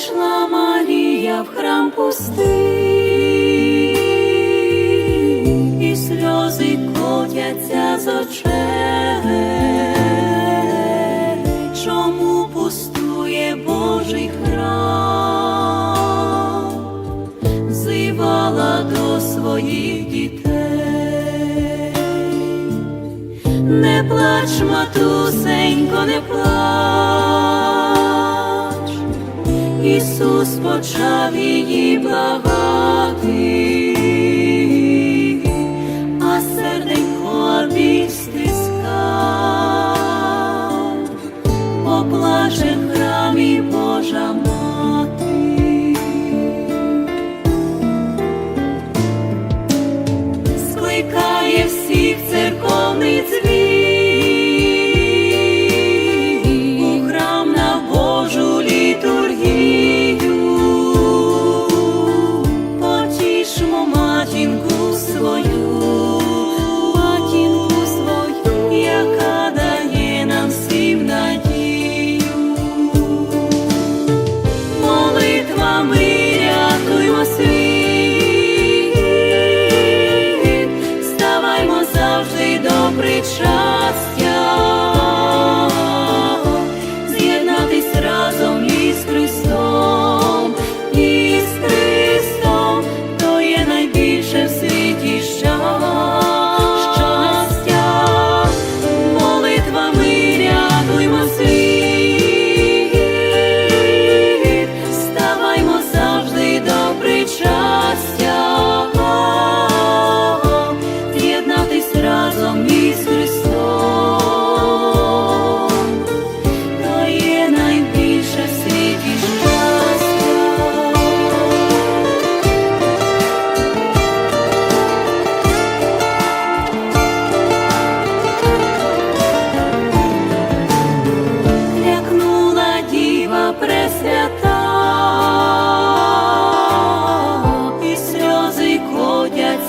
Зайшла Марія в храм пустий, і сльози котяться з очей. Чому пустує Божий храм? Зивала до своїх дітей. Не плач, матусенько, не плач. Ісус почав її благати, а серденько біль стискав, поплаче в храмі Божа мати. Скликає всіх церковний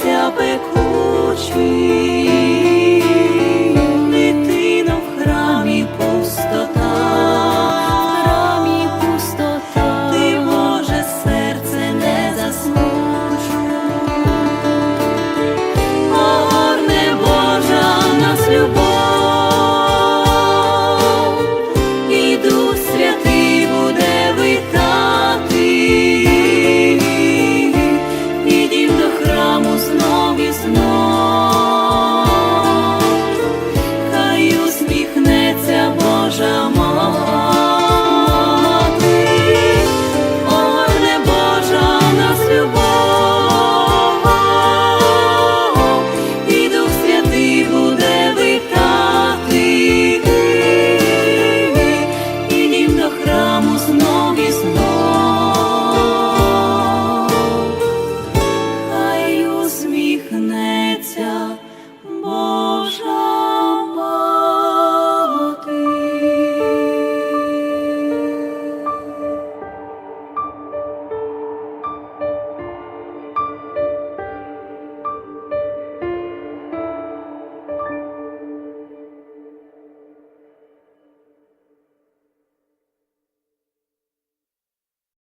котяться пекучі,